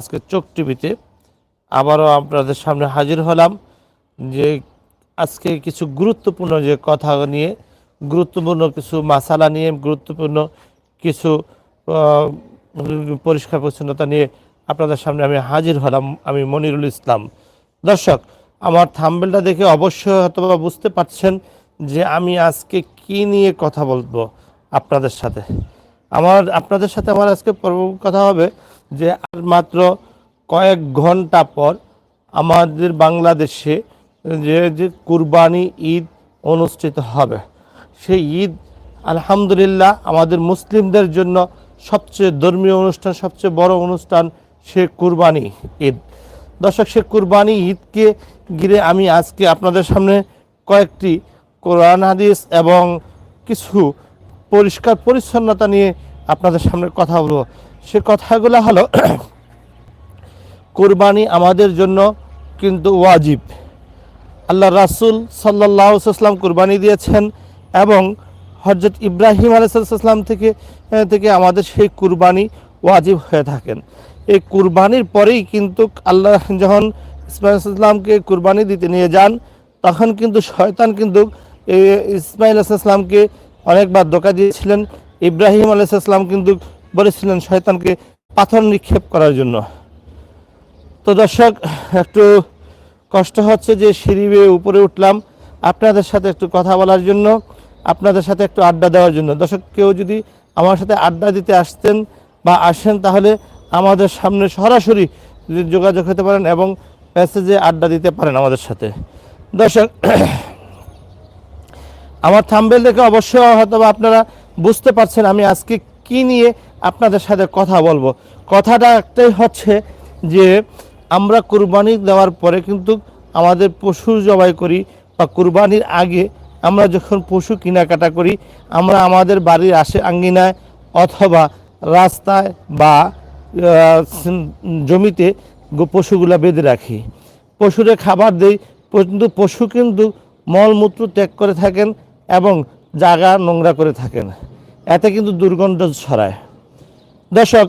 আজকে চোখ টিভিতে আবারও আপনাদের সামনে হাজির হলাম যে আজকে কিছু গুরুত্বপূর্ণ যে কথা নিয়ে, গুরুত্বপূর্ণ কিছু মাসালা নিয়ে, গুরুত্বপূর্ণ কিছু পরিষ্কার পরিচ্ছন্নতা নিয়ে আপনাদের সামনে আমি হাজির হলাম, আমি মনিরুল ইসলাম। দর্শক, আমার থাম্বেলটা দেখে অবশ্যই হয়তো বুঝতে পারছেন যে আমি আজকে কি নিয়ে কথা বলব আপনাদের সাথে। আমার, আপনাদের সাথে আমার আজকে কথা হবে যে আর মাত্র কয়েক ঘণ্টা পর আমাদের বাংলাদেশে যে যে কুরবানি ঈদ অনুষ্ঠিত হবে। সেই ঈদ, আলহামদুলিল্লাহ, আমাদের মুসলিমদের জন্য সবচেয়ে ধর্মীয় অনুষ্ঠান, সবচেয়ে বড় অনুষ্ঠান সে কুরবানি ঈদ। দর্শক, সে কুরবানি ঈদকে ঘিরে আমি আজকে আপনাদের সামনে কয়েকটি কোরআন, হাদিস এবং কিছু পরিষ্কার পরিচ্ছন্নতা নিয়ে আপনাদের সামনে কথা বলব। সে কথাগুলো হলো, কোরবানি আমাদের জন্য কিন্তু ওয়াজিব। আল্লাহ রাসুল সাল্লাহ সাল্লাম কুরবানি দিয়েছেন এবং হজরত ইব্রাহিম আলাইসাল্লাম থেকে থেকে আমাদের সেই কুরবানি ওয়াজিব হয়ে থাকেন। এই কুরবানির পরেই কিন্তু আল্লাহ যখন ইসমাইল ইসলামকে কুরবানি দিতে নিয়ে যান, তখন কিন্তু শয়তান কিন্তু ইসমাইল ইসলামকে অনেকবার ধোকা দিয়েছিলেন। ইব্রাহিম আলাইসাল্লাম কিন্তু বলেছিলেন শয়তানকে পাথর নিক্ষেপ করার জন্য। তো দর্শক, একটু কষ্ট হচ্ছে যে সিঁড়ি বেয়ে উপরে উঠলাম আপনাদের সাথে একটু কথা বলার জন্য, আপনাদের সাথে একটু আড্ডা দেওয়ার জন্য। দর্শক, কেউ যদি আমার সাথে আড্ডা দিতে আসতেন বা আসেন, তাহলে আমাদের সামনে সরাসরি যোগাযোগ হতে পারেন এবং মেসেজে আড্ডা দিতে পারেন আমাদের সাথে। দর্শক, আমার থাম্বেল দেখে অবশ্যই হয়তো আপনারা বুঝতে পারছেন আমি আজকে কি নিয়ে আপনাদের সাথে কথা বলব। কথাটা একটাই হচ্ছে যে, আমরা কুরবানি দেওয়ার পরে কিন্তু আমাদের পশু জবাই করি বা কুরবানির আগে আমরা যখন পশু কেনাকাটা করি, আমরা আমাদের বাড়ির আশে আঙ্গিনায় অথবা রাস্তায় বা জমিতে পশুগুলা বেঁধে রাখি। পশুরে খাবার দেই, কিন্তু পশু কিন্তু মলমূত্র ত্যাগ করে থাকেন এবং জায়গা নোংরা করে থাকেন। এতে কিন্তু দুর্গন্ধ ছড়ায়। দর্শক,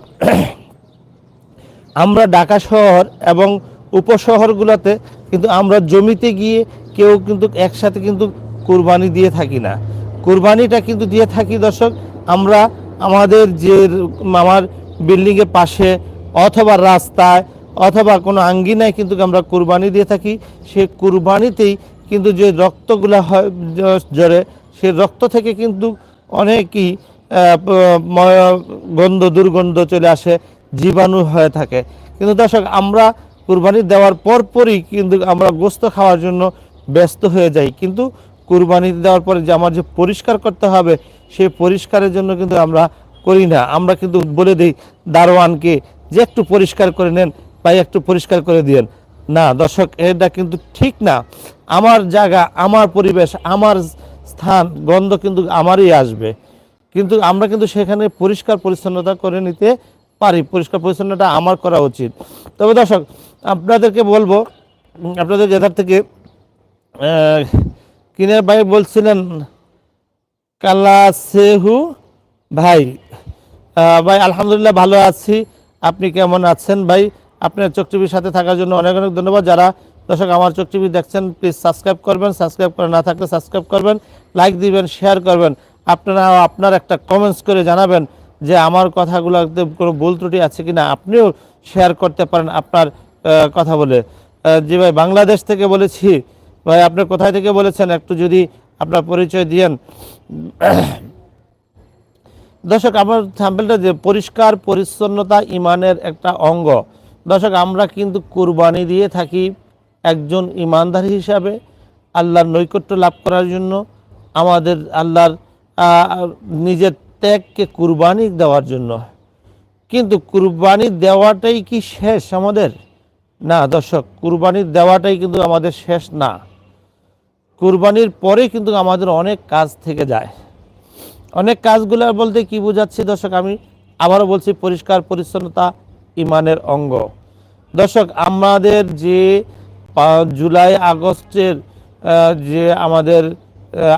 আমরা ঢাকা শহর এবং উপশহরগুলোতে কিন্তু আমরা জমিতে গিয়ে কেউ কিন্তু একসাথে কিন্তু কুরবানি দিয়ে থাকি না। কুরবানিটা কিন্তু দিয়ে থাকি দর্শক, আমরা আমাদের যে আমার বিল্ডিংয়ের পাশে অথবা রাস্তায় অথবা কোনো আঙ্গিনায় কিন্তু আমরা কুরবানি দিয়ে থাকি। সে কুরবানিতেই কিন্তু যে রক্তগুলো হয় জ- সে রক্ত থেকে কিন্তু অনেকই গন্ধ, দুর্গন্ধ চলে আসে, জীবাণু হয়ে থাকে। কিন্তু দর্শক, আমরা কুরবানি দেওয়ার পরপরই কিন্তু আমরা গোস্ত খাওয়ার জন্য ব্যস্ত হয়ে যাই। কিন্তু কুরবানি দেওয়ার পরে যে আমার যে পরিষ্কার করতে হবে, সেই পরিষ্কারের জন্য কিন্তু আমরা করি না। আমরা কিন্তু বলে দিই, দারোয়ানকে যে একটু পরিষ্কার করে নেন বা একটু পরিষ্কার করে দিয়েন। না, দর্শক, এটা কিন্তু ঠিক না। আমার জায়গা, আমার পরিবেশ, আমার স্থান, গন্ধ কিন্তু আমারই আসবে। কিন্তু আমরা কিন্তু সেখানে পরিষ্কার পরিচ্ছন্নতা করে নিতে পারি। পরিষ্কার পরিচ্ছন্নতা আমার করা উচিত। তবে দর্শক, আপনাদেরকে বলব আপনাদের যেটার থেকে কিনের ভাই বলছিলেন, কালা সেহু ভাই ভাই আলহামদুলিল্লাহ ভালো আছি। আপনি কেমন আছেন ভাই? আপনার চোখ টিভির সাথে থাকার জন্য অনেক অনেক ধন্যবাদ। যারা দর্শক আমার চোখ টিভি দেখছেন প্লিজ সাবস্ক্রাইব করবেন। সাবস্ক্রাইব করে না থাকলে সাবস্ক্রাইব করবেন। লাইক দিবেন শেয়ার করবেন। আপনারা আপনার একটা কমেন্টস করে জানাবেন যে আমার কথাগুলোতে কোনো ভুল ত্রুটি আছে কিনা আপনিও শেয়ার করতে পারেন আপনার কথা বলে। জি ভাই, বাংলাদেশ থেকে বলেছি। ভাই, আপনি কোথায় থেকে বলেছেন? একটু যদি আপনার পরিচয় দিয়েন। দর্শক, আমার স্যাম্পলটা যে পরিষ্কার, পরিচ্ছন্নতা ইমানের একটা অঙ্গ। দর্শক, আমরা কিন্তু কুরবানি দিয়ে থাকি একজন ইমানদার হিসাবে, আল্লাহর নৈকট্য লাভ করার জন্য। আমাদের আল্লাহর নিজের ত্যাগকে কুরবানি দেওয়ার জন্য। কিন্তু কুরবানি দেওয়াটাই কি শেষ আমাদের? না দর্শক, কুরবানি দেওয়াটাই কিন্তু আমাদের শেষ না। কুরবানির পরে কিন্তু আমাদের অনেক কাজ থেকে যায়। অনেক কাজগুলো বলতে কি বোঝাচ্ছি দর্শক, আমি আবারও বলছি পরিষ্কার, পরিচ্ছন্নতা ইমানের অঙ্গ। দর্শক, আমাদের যে জুলাই আগস্টের যে আমাদের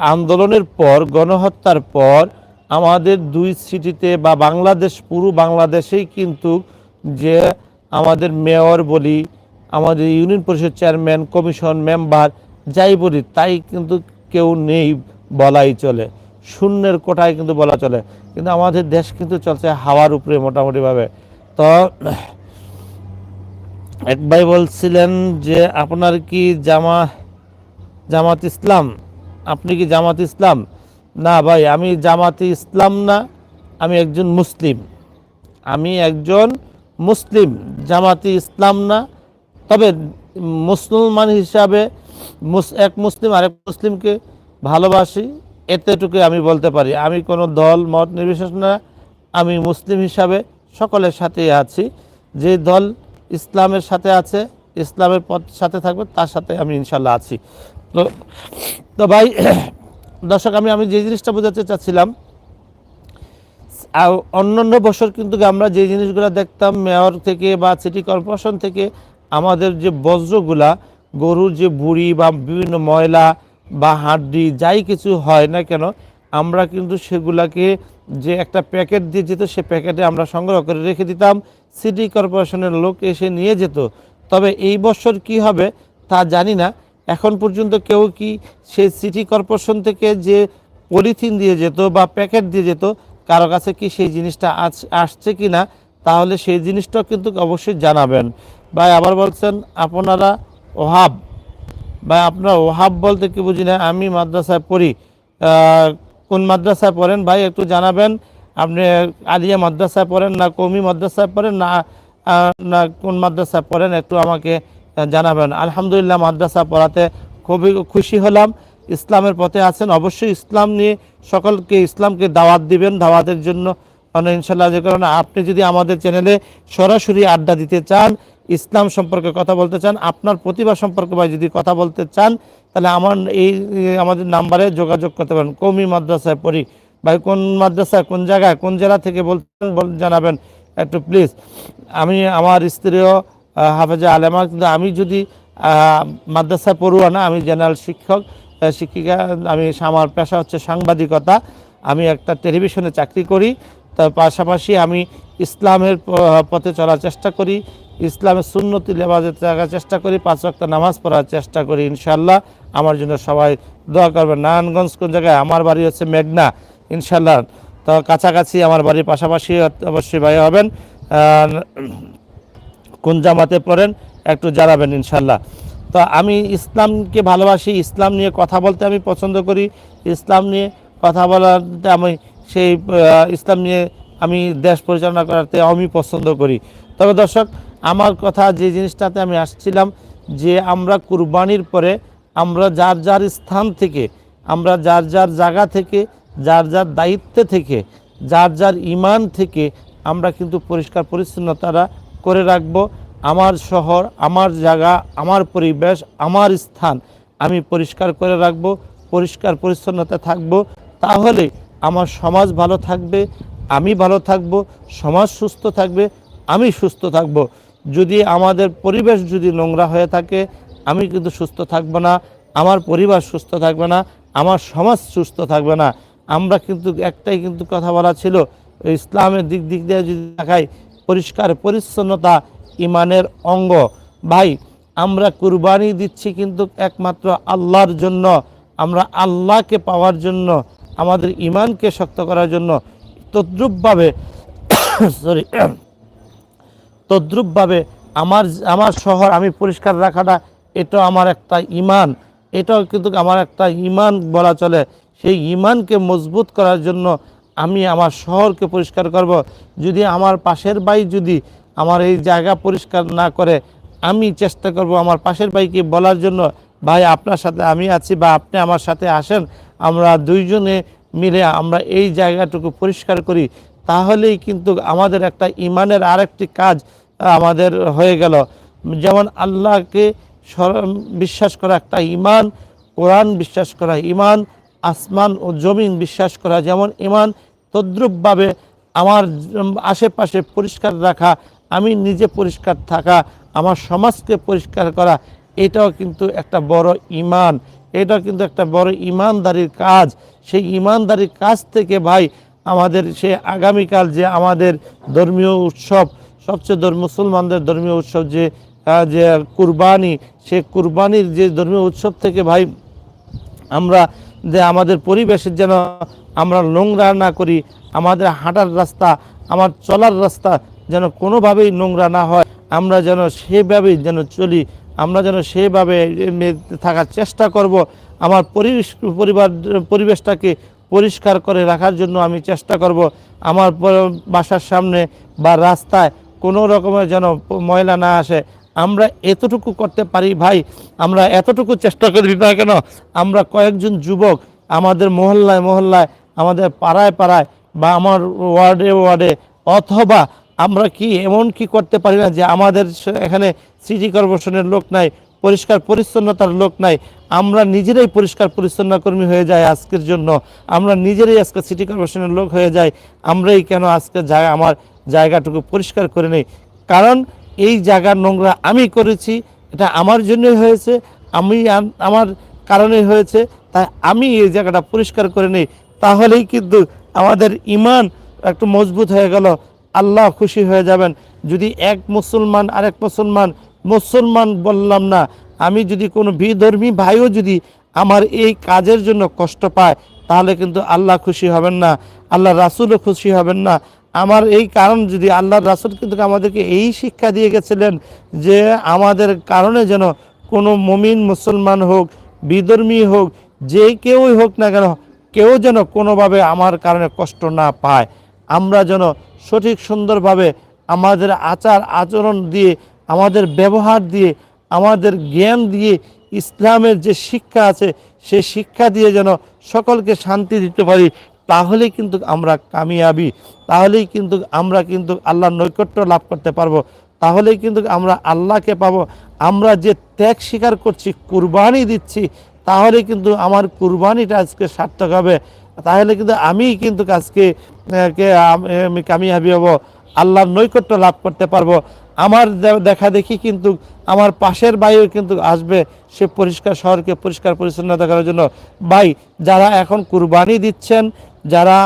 আন্দোলনের পর, গণহত্যার পর, আমাদের দুই সিটিতে বা বাংলাদেশ, পুরো বাংলাদেশেই কিন্তু যে আমাদের মেয়র বলি, আমাদের ইউনিয়ন পরিষদ চেয়ারম্যান, কমিশন মেম্বার, যাই বলি, তাই কিন্তু কেউ নেই বলাই চলে। শূন্যের কোটায় কিন্তু বলা চলে। কিন্তু আমাদের দেশ কিন্তু চলছে হাওয়ার উপরে মোটামুটিভাবে। তো, এক ভাই বলছিলেন যে, আপনার কি জামা, জামাত ইসলাম? আপনি কি জামাত ইসলাম? না ভাই, আমি জামাতে ইসলাম না, আমি একজন মুসলিম। আমি একজন মুসলিম, জামাতি ইসলাম না। তবে মুসলমান হিসাবে এক মুসলিম আরেক মুসলিমকে ভালোবাসি এতটুকু আমি বলতে পারি। আমি কোনো দল, মত নির্বিশেষ না। আমি মুসলিম হিসাবে সকলের সাথেই আছি। যে দল ইসলামের সাথে আছে, ইসলামের পথ সাথে থাকবে, তার সাথে আমি ইনশাল্লাহ আছি। তো তো ভাই, দর্শক, আমি আমি যে জিনিসটা বোঝাতে চাচ্ছিলাম আর অন্যান্য বছর কিন্তু আমরা যে জিনিসগুলো দেখতাম, মেয়র থেকে বা সিটি কর্পোরেশন থেকে, আমাদের যে বজ্রগুলা, গরুর যে বুড়ি বা বিভিন্ন ময়লা বা হাড্ডি, যাই কিছু হয় না কেন, আমরা কিন্তু সেগুলাকে যে একটা প্যাকেট দিয়ে যেত, সে প্যাকেটে আমরা সংগ্রহ করে রেখে দিতাম। সিটি কর্পোরেশনের লোক এসে নিয়ে যেত। তবে এই বছর কি হবে, তা জানি না। এখন পর্যন্ত কেউ কি সেই সিটি কর্পোরেশন থেকে যে পলিথিন দিয়ে যেত বা প্যাকেট দিয়ে যেত, কারও কাছে কি সেই জিনিসটা আছ- আসছে কি না, তাহলে সেই জিনিসটাও কিন্তু অবশ্যই জানাবেন। ভাই, আবার বলছেন, আপনারা ওহাব। ভাই, আপনারা ওহাব বলতে কি বুঝি না? আমি মাদ্রাসায় পড়ি। কোন মাদ্রাসায় পড়েন? ভাই, একটু জানাবেন, আপনি আলিয়া মাদ্রাসায় পড়েন না কমি মাদ্রাসায় পড়েন না না কোন মাদ্রাসায় পড়েন? একটু আমাকে জানাবেন। আলহামদুলিল্লাহ, মাদ্রাসা পড়াতে খুবই খুশি হলাম। ইসলামের পথে আছেন। অবশ্যই ইসলাম নিয়ে সকলকে ইসলামকে দাওয়াত দিবেন, দাওয়াতের জন্য। মানে ইনশাল্লাহ যে কারণে আপনি যদি আমাদের চ্যানেলে সরাসরি আড্ডা দিতে চান, ইসলাম সম্পর্কে কথা বলতে চান, আপনার প্রতিভা সম্পর্কে ভাই যদি কথা বলতে চান, তাহলে আমার এই, আমাদের নাম্বারে যোগাযোগ করতে পারেন। কৌমি মাদ্রাসায় পড়ি। ভাই, কোন মাদ্রাসায়, কোন জায়গায়, কোন জেলা থেকে বলতেন বল- জানাবেন। একটু প্লিজ আমি, আমার স্ত্রীও হাফেজা আলেমা কিন্তু আমি যদি আহ, মাদ্রাসায় পড়ুয়া না আমি জেনারেল শিক্ষক শিক্ষিকা আমি আমার পেশা হচ্ছে সাংবাদিকতা। আমি একটা টেলিভিশনে চাকরি করি তার পাশাপাশি আমি ইসলামের পথে চলার চেষ্টা করি ইসলামের সুন্নতি লেবাজে থাকার চেষ্টা করি পাঁচ ওয়াক্ত নামাজ পড়ার চেষ্টা করি ইনশাল্লাহ আমার জন্য সবাই দোয়া করবেন। নারায়ণগঞ্জ কোন জায়গায়? আমার বাড়ি হচ্ছে মেঘনা ইনশাল্লাহ তো কাছাকাছি আমার বাড়ির পাশাপাশি অবশ্যই ভাই হবেন। কোন জামাতে পড়েন একটু জানাবেন ইনশাল্লাহ তো আমি ইসলামকে ভালোবাসি, ইসলাম নিয়ে কথা বলতে আমি পছন্দ করি, ইসলাম নিয়ে কথা বলাতে আমি সেই ইসলাম নিয়ে আমি দেশ পরিচালনা করাতে আমি পছন্দ করি। তবে দর্শক, আমার কথা যে জিনিসটাতে আমি আসছিলাম যে আমরা কুরবানির পরে আমরা যার যার স্থান থেকে, আমরা যার যার জায়গা থেকে, যার যার দায়িত্ব থেকে, যার যার ইমান থেকে আমরা কিন্তু পরিষ্কার পরিচ্ছন্নতাটা করে রাখব। আমার শহর, আমার জায়গা, আমার পরিবেশ, আমার স্থান আমি পরিষ্কার করে রাখব, পরিষ্কার পরিচ্ছন্নতা থাকব। তাহলে আমার সমাজ ভালো থাকবে, আমি ভালো থাকব, সমাজ সুস্থ থাকবে, আমি সুস্থ থাকব। যদি আমাদের পরিবেশ যদি নোংরা হয়ে থাকে, আমি কিন্তু সুস্থ থাকব না, আমার পরিবার সুস্থ থাকবে না, আমার সমাজ সুস্থ থাকবে না। আমরা কিন্তু একটাই কিন্তু কথা বলা ছিল, ইসলামের দিক দিক দিয়ে যদি দেখাই পরিষ্কার পরিচ্ছন্নতা ইমানের অঙ্গ। ভাই, আমরা কুরবানি দিচ্ছি কিন্তু একমাত্র আল্লাহর জন্য। আমরা আল্লাহকে পাওয়ার জন্য, আমাদের ইমানকে শক্ত করার জন্য। তদ্রুপভাবে সরি তদ্রুপভাবে আমার আমার শহর আমি পরিষ্কার রাখাটা এটা আমার একটা ইমান এটাও কিন্তু আমার একটা ইমান বলা চলে। সেই ইমানকে মজবুত করার জন্য আমি আমার শহরকে পরিষ্কার করব। যদি আমার পাশের বাই যদি আমার এই জায়গা পরিষ্কার না করে, আমি চেষ্টা করব আমার পাশের ভাইকে বলার জন্য, ভাই, আপনার সাথে আমি আছি বা আপনি আমার সাথে আসেন, আমরা দুইজনে মিলে আমরা এই জায়গাটুকু পরিষ্কার করি। তাহলেই কিন্তু আমাদের একটা ইমানের আরেকটি কাজ আমাদের হয়ে গেল। যেমন আল্লাহকে বিশ্বাস করা একটা ইমান, কোরআন বিশ্বাস করা ইমান আসমান ও জমিন বিশ্বাস করা, যেমন ইমান তদ্রুপভাবে আমার আশেপাশে পরিষ্কার রাখা, আমি নিজে পরিষ্কার থাকা, আমার সমাজকে পরিষ্কার করা, এটাও কিন্তু একটা বড় ইমান। এটাও কিন্তু একটা বড় ইমানদারির কাজ। সেই ইমানদারির কাজ থেকে ভাই আমাদের সে আগামীকাল যে আমাদের ধর্মীয় উৎসব, সবচেয়ে মুসলমানদের ধর্মীয় উৎসব যে যে কুরবানি, সে কুরবানির যে ধর্মীয় উৎসব থেকে ভাই আমরা যে আমাদের পরিবেশের যেন আমরা নোংরা না করি, আমাদের হাঁটার রাস্তা, আমার চলার রাস্তা যেন কোনোভাবেই নোংরা না হয়। আমরা যেন সেভাবেই যেন চলি, আমরা যেন সেভাবে থাকার চেষ্টা করব। আমার পরিবেশ, পরিবার, পরিবেশটাকে পরিষ্কার করে রাখার জন্য আমি চেষ্টা করব। আমার বাসার সামনে বা রাস্তায় কোনো রকমের যেন ময়লা না আসে। আমরা এতটুকু করতে পারি ভাই? আমরা এতটুকু চেষ্টা করি না কেন? আমরা কয়েকজন যুবক আমাদের মহল্লায় মহল্লায়, আমাদের পাড়ায় পাড়ায় বা আমার ওয়ার্ডে ওয়ার্ডে, অথবা আমরা কি এমন কি করতে পারি না যে আমাদের এখানে সিটি কর্পোরেশনের লোক নাই, পরিষ্কার পরিচ্ছন্নতার লোক নাই, আমরা নিজেরাই পরিষ্কার পরিচ্ছন্ন কর্মী হয়ে যাই আজকের জন্য। আমরা নিজেরাই আজকে সিটি কর্পোরেশনের লোক হয়ে যাই, আমরাই কেন আজকে জায়গা আমার জায়গাটুকু পরিষ্কার করে নেই? কারণ এই জায়গার নোংরা আমি করেছি, এটা আমার জন্যই হয়েছে, আমি আমার কারণে হয়েছে, তাই আমি এই জায়গাটা পরিষ্কার করে নিই। তাহলেই কিন্তু আমাদের ইমান একটু মজবুত হয়ে গেল, আল্লাহ খুশি হয়ে যাবেন। যদি এক মুসলমান, আরেক মুসলমান মুসলমান বললাম না, আমি যদি কোনো বিধর্মী ভাইও যদি আমার এই কাজের জন্য কষ্ট পায়, তাহলে কিন্তু আল্লাহ খুশি হবেন না, আল্লাহ রাসুলও খুশি হবেন না আমার এই কারণ যদি আল্লাহর রাসুল কিন্তু আমাদেরকে এই শিক্ষা দিয়ে গেছিলেন যে আমাদের কারণে যেন কোনো মমিন মুসলমান হোক, বিধর্মী হোক, যে কেউই হোক না কেন, কেউ যেন কোনোভাবে আমার কারণে কষ্ট না পায়। আমরা যেন সঠিক সুন্দরভাবে আমাদের আচার আচরণ দিয়ে, আমাদের ব্যবহার দিয়ে, আমাদের জ্ঞান দিয়ে ইসলামের যে শিক্ষা আছে সেই শিক্ষা দিয়ে যেন সকলকে শান্তি দিতে পারি। তাহলেই কিন্তু আমরা কামিয়াবি, তাহলেই কিন্তু আমরা কিন্তু আল্লাহর নৈকট্য লাভ করতে পারব, তাহলেই কিন্তু আমরা আল্লাহকে পাবো। আমরা যে ত্যাগ স্বীকার করছি, কুরবানি দিচ্ছি তাহলে কিন্তু আমার কুরবানিটা আজকে সার্থক হবে। তাহলে কিন্তু আমি কিন্তু আজকে কামিয়াবি হব, আল্লাহর নৈকট্য লাভ করতে পারব। আমার দেখা দেখি কিন্তু আমার পাশের বায়ু কিন্তু আসবে, সে পরিষ্কার শহরকে পরিষ্কার পরিচ্ছন্নতা করার জন্য। ভাই, যারা এখন কুরবানি দিচ্ছেন যারা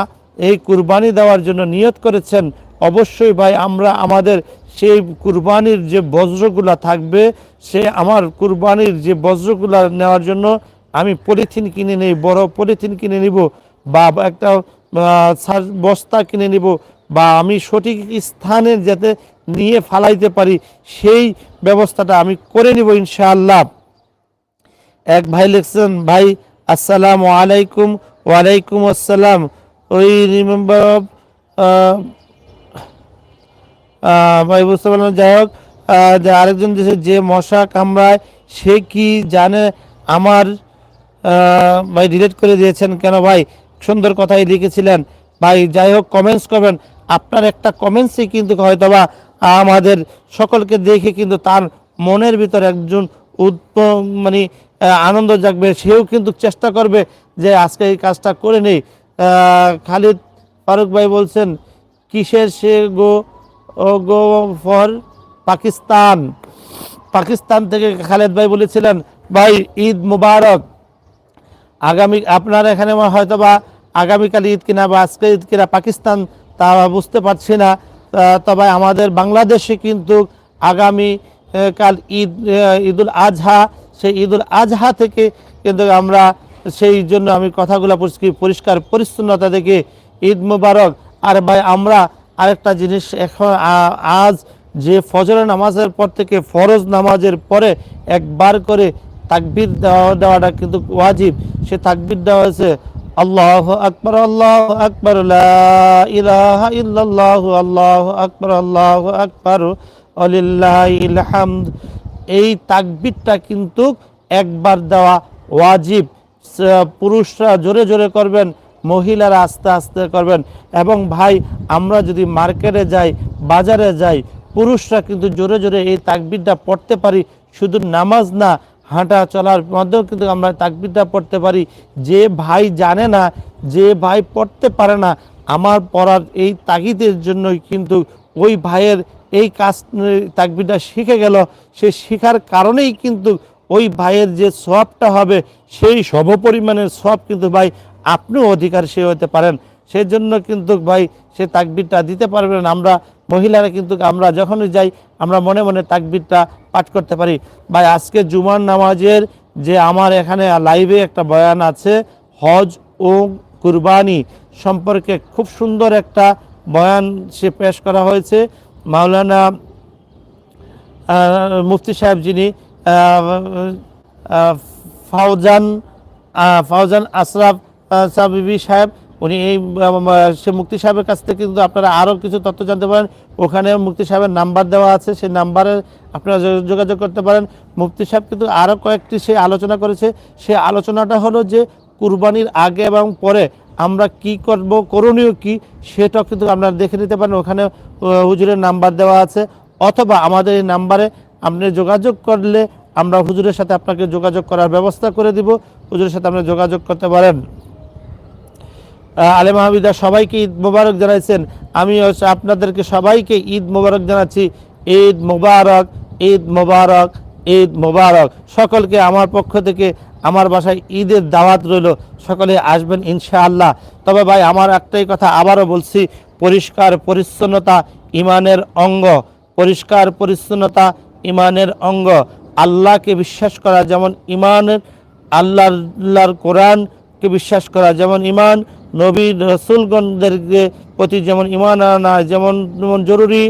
এই কুরবানি দেওয়ার জন্য নিয়ত করেছেন, অবশ্যই ভাই আমরা আমাদের সেই কুরবানির যে বজ্রগুলা থাকবে, সে আমার কুরবানির যে বজ্রগুলা নেওয়ার জন্য আমি পলিথিন কিনে নেই, বড় পলিথিন কিনে নিব বা একটা বস্তা কিনে নিব বা আমি সঠিক স্থানে যাতে নিয়ে ফালাইতে পারি, সেই ব্যবস্থাটা আমি করে নিব ইনশাআল্লাহ। এক ভাই লিখছেন, ভাই, আসসালামু আলাইকুম ওয়ালাইকুম আসসালাম। ওই রিমেম্বার অফ ভাই বুঝতে পারলাম যাই হোক যে আরেকজন দেশে যে মশা কামড়ায়, সে কি জানে আমার ভাই ডিলিট করে দিয়েছেন কেন ভাই? সুন্দর কথাই লিখেছিলেন। ভাই যাই হোক কমেন্টস করবেন। আপনার একটা কমেন্টসই কিন্তু হয়তো বা আমাদের সকলকে দেখে কিন্তু তার মনের ভিতর একজন উৎপ মানে আনন্দ জাগবে, সেও কিন্তু চেষ্টা করবে যে আজকে এই কাজটা করে নেই। খালিদ ফারুক ভাই বলছেন, কিসের সে go go for Pakistan? Pakistan থেকে খালেদ ভাই বলেছিলেন, ভাই, ঈদ মুবারক। আগামী, আপনার এখানে হয়তো বা আগামীকাল ঈদ কিনা বা আজকে ঈদ কিনা পাকিস্তান, তা বুঝতে পারছি না। তবে আমাদের বাংলাদেশে কিন্তু আগামী কাল ঈদ ঈদুল আজহা সেই ঈদুল আজহা থেকে কিন্তু আমরা সেই জন্য আমি কথাগুলো পরিষ্কার পরিচ্ছন্নতা দেখে ঈদ মুবারক। আর ভাই, আমরা আরেকটা জিনিস এখন আজ যে ফজর নামাজের পর থেকে ফরজ নামাজের পরে একবার করে তাকবির দেওয়া, দেওয়াটা কিন্তু ওয়াজিব। সে তাকবির দেওয়া হয়েছে, আল্লাহ আকবর আল্লাহ আকবর ইলাহা ইল্লাল্লাহ, আল্লাহ আকবর আল্লাহ আকবর আলিল্লাহিল হামদ। এই তাকবিরটা কিন্তু একবার দেওয়া ওয়াজিব। পুরুষরা জোরে জোরে করবেন, মহিলারা আস্তে আস্তে করবেন। এবং ভাই, আমরা যদি মার্কেটে যাই, বাজারে যাই, পুরুষরা কিন্তু জোরে জোরে এই তাকবিরটা পড়তে পারি। শুধু নামাজ না, হাঁটা চলার মধ্যেও কিন্তু আমরা তাকবিরটা পড়তে পারি। যে ভাই জানে না, যে ভাই পড়তে পারে না, আমার পড়ার এই তাগিদের জন্যই কিন্তু ওই ভাইয়ের এই কাজ তাকবিরটা শিখে গেল। সে শিখার কারণেই কিন্তু ওই ভাইয়ের যে সবটা হবে, সেই সমপরিমাণের সব কিন্তু ভাই আপনিও অধিকার সে হতে পারেন। সেই জন্য কিন্তু ভাই সে তাকবিরটা দিতে পারবেন আমরা মহিলারা কিন্তু আমরা যখনই যাই, আমরা মনে মনে তাকবিরটা পাঠ করতে পারি। ভাই, আজকে জুমার নামাজের যে আমার এখানে লাইভে একটা বয়ান আছে, হজ ও কুরবানি সম্পর্কে খুব সুন্দর একটা বয়ান সে পেশ করা হয়েছে। মাওলানা মুফতি সাহেব যিনি ফাউজান ফাউজান আশরাফ সাবিবি সাহেব, উনি এই সে মুক্তি সাহেবের কাছ থেকে কিন্তু আপনারা আরও কিছু তথ্য জানতে পারেন। ওখানে মুক্তি সাহেবের নাম্বার দেওয়া আছে, সেই নাম্বারে আপনারা যোগাযোগ করতে পারেন। মুফতি সাহেব কিন্তু আরও কয়েকটি সে আলোচনা করেছে। সে আলোচনাটা হলো যে, কুরবানির আগে এবং পরে আমরা কি করব, করণীয় কি, সেটাও কিন্তু আপনারা দেখে নিতে পারেন। ওখানে হুজুরের নাম্বার দেওয়া আছে অথবা আমাদের এই নাম্বারে আপনি যোগাযোগ করলে আমরা হুজুরের সাথে আপনাকে যোগাযোগ করার ব্যবস্থা করে দিব। হুজুরের সাথে আপনি যোগাযোগ করতে পারেন। আহ, আলেম হামিদা সবাইকে ঈদ মোবারক জানাইছেন। আমি আপনাদেরকে সবাইকে ঈদ মোবারক জানাচ্ছি। ঈদ মোবারক ঈদ মোবারক ঈদ মোবারক। সকলকে আমার পক্ষ থেকে আমার বাসায় ঈদের দাওয়াত রইল। সকলে আসবেন ইনশাআল্লাহ। তবে ভাই আমার একটাই কথা আবারও বলছি পরিষ্কার পরিচ্ছন্নতা ইমানের অঙ্গ, পরিষ্কার পরিচ্ছন্নতা ইমানের অঙ্গ। আল্লাহকে বিশ্বাস করা যেমন ইমানের আল্লাহ আল্লাহর কোরআনকে বিশ্বাস করা যেমন ইমান নবী রসুলগণদেরকে প্রতি যেমন ইমান আনা যেমন যেমন জরুরি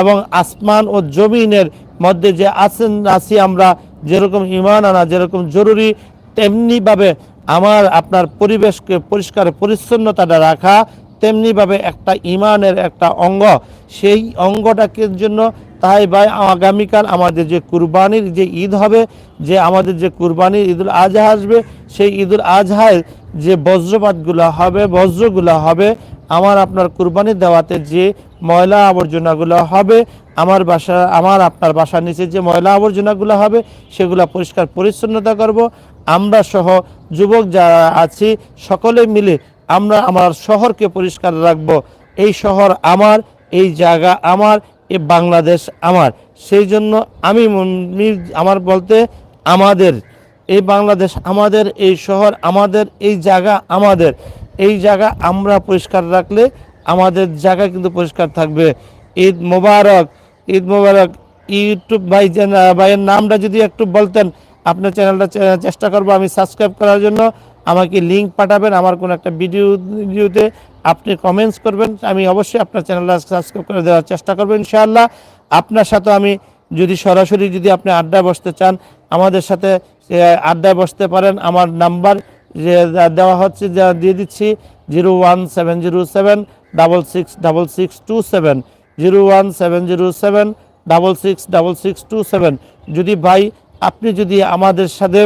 এবং আসমান ও জমিনের মধ্যে যে আছেন, আছি আমরা, যেরকম ইমান আনা যেরকম জরুরি, তেমনিভাবে আমার, আপনার পরিবেশকে পরিষ্কার পরিচ্ছন্নতাটা রাখা তেমনিভাবে একটা ইমানের একটা অঙ্গ। সেই অঙ্গটাকে জন্য তাই ভাই আগামীকাল আমাদের যে কুরবানির যে ঈদ হবে, যে আমাদের যে কুরবানির ঈদুল আজহা আসবে, সেই ঈদুল আজহায় যে বজ্রপাতগুলো হবে, বজ্রগুলো হবে, আমার আপনার কুরবানি দেওয়াতে যে ময়লা আবর্জনাগুলো হবে, আমার বাসা, আমার আপনার বাসার নিচে যে ময়লা আবর্জনাগুলো হবে, সেগুলো পরিষ্কার পরিচ্ছন্নতা করব। আমরা সহ যুবক যারা আছি, সকলে মিলে আমরা আমার শহরকে পরিষ্কার রাখব। এই শহর আমার, এই জায়গা আমার, এ বাংলাদেশ আমার। সেই জন্য আমি আমার বলতে আমাদের এই বাংলাদেশ আমাদের, এই শহর আমাদের, এই জায়গা আমাদের। এই জায়গা আমরা পরিষ্কার রাখলে আমাদের জায়গা কিন্তু পরিষ্কার থাকবে। ঈদ মোবারক ঈদ মোবারক, ইউটিউব ভাই ভাইয়ের নামটা যদি একটু বলতেন, আপনার চ্যানেলটা চেষ্টা করব আমি সাবস্ক্রাইব করার জন্য। আমাকে লিঙ্ক পাঠাবেন, আমার কোনো একটা ভিডিও ভিডিওতে আপনি কমেন্টস করবেন। আমি অবশ্যই আপনার চ্যানেলটা সাবস্ক্রাইব করে দেওয়ার চেষ্টা করব ইনশাআল্লাহ। আপনার সাথে আমি যদি সরাসরি যদি আপনি আড্ডায় বসতে চান, আমাদের সাথে আড্ডায় বসতে পারেন। আমার নাম্বার যে দেওয়া হচ্ছে, যা দিয়ে দিচ্ছি, zero one seven zero seven, double six double six two seven, zero one seven zero seven, double six double six two seven. যদি ভাই, আপনি যদি আমাদের সাথে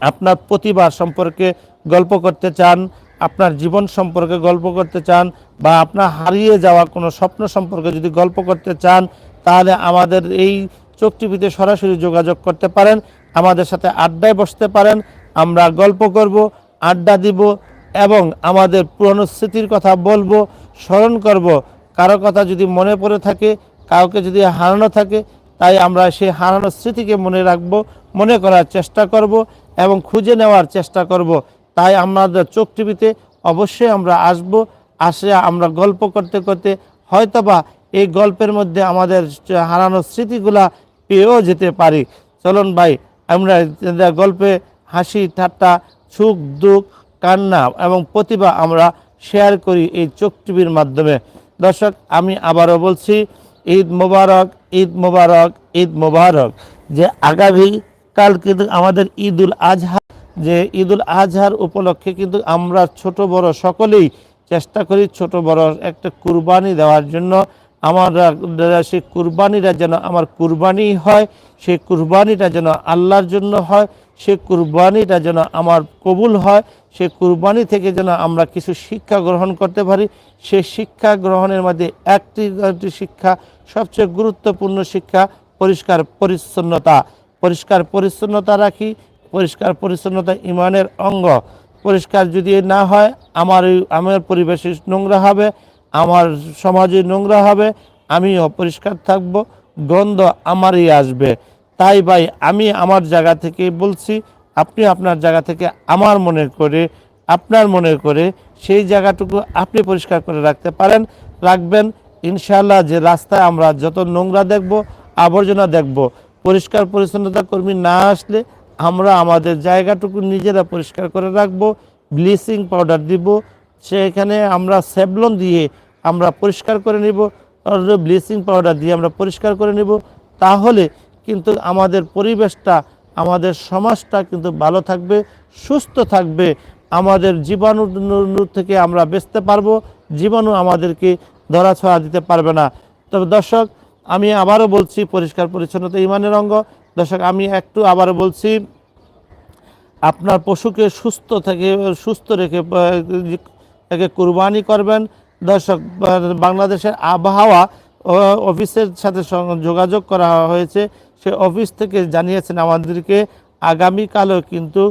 আপনার প্রতিভা সম্পর্কে গল্প করতে চান, আপনার জীবন সম্পর্কে গল্প করতে চান, বা আপনার হারিয়ে যাওয়া কোনো স্বপ্ন সম্পর্কে যদি গল্প করতে চান, তাহলে আমাদের এই চোখ টিভিতে সরাসরি যোগাযোগ করতে পারেন, আমাদের সাথে আড্ডায় বসতে পারেন, আমরা গল্প করব, আড্ডা দিব এবং আমাদের পুরনো স্মৃতির কথা বলব, স্মরণ করব। কারও কথা যদি মনে পড়ে থাকে, কাউকে যদি হারানো থাকে, তাই আমরা সেই হারানোর স্মৃতিকে মনে রাখব, মনে করার চেষ্টা করব। এবং খুঁজে নেওয়ার চেষ্টা করব। তাই আমাদের চোখ টিভিতে অবশ্যই আমরা আসব। আসে আমরা গল্প করতে করতে হয়তোবা এই গল্পের মধ্যে আমাদের হারানোর স্মৃতিগুলা পেয়েও যেতে পারি। চলুন ভাই, আমরা গল্পে হাসি, ঠাট্টা, সুখ, দুঃখ, কান্না এবং প্রতিভা আমরা শেয়ার করি এই চোখ টিভির মাধ্যমে। দর্শক, আমি আবারও বলছি, ঈদ মোবারক ঈদ মোবারক ঈদ মোবারক। যে আগামী কাল কিন্তু আমাদের ঈদুল আজহা, যে ঈদুল আজহার উপলক্ষে কিন্তু আমরা ছোট বড় সকলেই চেষ্টা করি ছোট বড় একটা কুরবানি দেওয়ার জন্য। আমার সেই কুরবানিটা যেন আমার কুরবানি হয় সেই কুরবানিটা যেন আল্লাহর জন্য হয়, সে কুরবানিটা যেন আমার কবুল হয়, সে কুরবানি থেকে যেন আমরা কিছু শিক্ষা গ্রহণ করতে পারি। সে শিক্ষা গ্রহণের মধ্যে একটি শিক্ষা, সবচেয়ে গুরুত্বপূর্ণ শিক্ষা, পরিষ্কার, পরিচ্ছন্নতা। পরিষ্কার পরিচ্ছন্নতা রাখি, পরিষ্কার পরিচ্ছন্নতা ইমানের অঙ্গ। পরিষ্কার যদি না হয়, আমার আমার পরিবেশ নোংরা হবে, আমার সমাজে নোংরা হবে, আমিও পরিষ্কার থাকব, গন্ধ আমারই আসবে। তাই ভাই, আমি আমার জায়গা থেকে বলছি, আপনি আপনার জায়গা থেকে আমার মনে করে, আপনার মনে করে সেই জায়গাটুকু আপনি পরিষ্কার করে রাখতে পারেন, রাখবেন। ইনশাল্লাহ যে রাস্তায় আমরা যত নোংরা দেখব, আবর্জনা দেখব পরিষ্কার পরিচ্ছন্নতা কর্মী না আসলে আমরা আমাদের জায়গাটুকু নিজেরা পরিষ্কার করে রাখব, ব্লিচিং পাউডার দিব, সেখানে আমরা সেবলন দিয়ে আমরা পরিষ্কার করে নিব ব্লিচিং পাউডার দিয়ে আমরা পরিষ্কার করে নিব, তাহলে কিন্তু আমাদের পরিবেশটা, আমাদের সমাজটা কিন্তু ভালো থাকবে, সুস্থ থাকবে, আমাদের জীবাণু থেকে আমরা বেঁচতে পারব, জীবাণু আমাদেরকে ধরাছোঁয়া দিতে পারবে না। তবে দর্শক আমি আবারও বলছি, পরিষ্কার পরিচ্ছন্নতা ইমানের অঙ্গ। দর্শক, আমি একটু আবারও বলছি, আপনার পশুকে সুস্থ থেকে, সুস্থ রেখে একে কুরবানি করবেন। দর্শক বাংলাদেশের আবহাওয়া অফিসের সাথে যোগাযোগ করা হয়েছে। সে অফিস থেকে জানিয়েছেন আমাদেরকে, আগামীকালও কিন্তু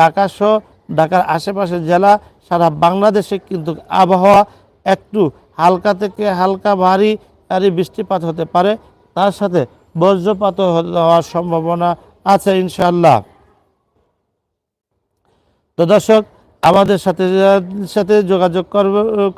ঢাকা সহ ঢাকার আশেপাশের জেলা, সারা বাংলাদেশে কিন্তু আবহাওয়া একটু হালকা থেকে হালকা ভারী ভারী বৃষ্টিপাত হতে পারে। তার সাথে বজ্রপাতও হওয়ার সম্ভাবনা আছে ইনশাল্লাহ তো দর্শক, আমাদের সাথে সাথে যোগাযোগ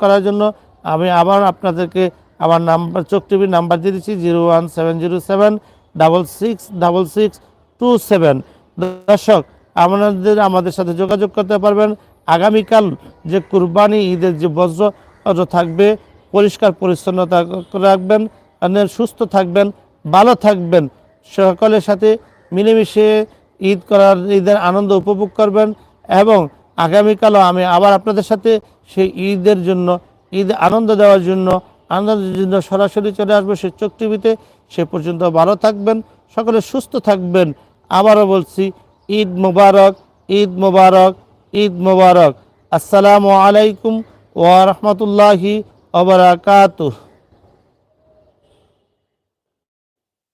করার জন্য আমি আবার আপনাদেরকে আমার নাম্বার, চোখ টিভির নাম্বার দিয়ে দিচ্ছি, zero one seven zero seven, double six double six, two seven. দর্শক আপনাদের আমাদের সাথে যোগাযোগ করতে পারবেন। আগামীকাল যে কুরবানি, ঈদের যে বজ্র থাকবে পরিষ্কার পরিচ্ছন্নতা রাখবেন সুস্থ থাকবেন, ভালো থাকবেন। সকলের সাথে মিলেমিশে ঈদ করার, ঈদের আনন্দ উপভোগ করবেন এবং আগামীকালও আমি আবার আপনাদের সাথে সেই ঈদের জন্য, ঈদ আনন্দ দেওয়ার জন্য, আনন্দের জন্য সরাসরি চলে আসব সে চোখ টিভিতে। সে পর্যন্ত ভালো থাকবেন, সকলে সুস্থ থাকবেন। আবারও বলছি, ঈদ মোবারক ঈদ মোবারক ঈদ মোবারক। আসসালামু আলাইকুম ওয়া রাহমাতুল্লাহি ওয়া বারাকাতুহু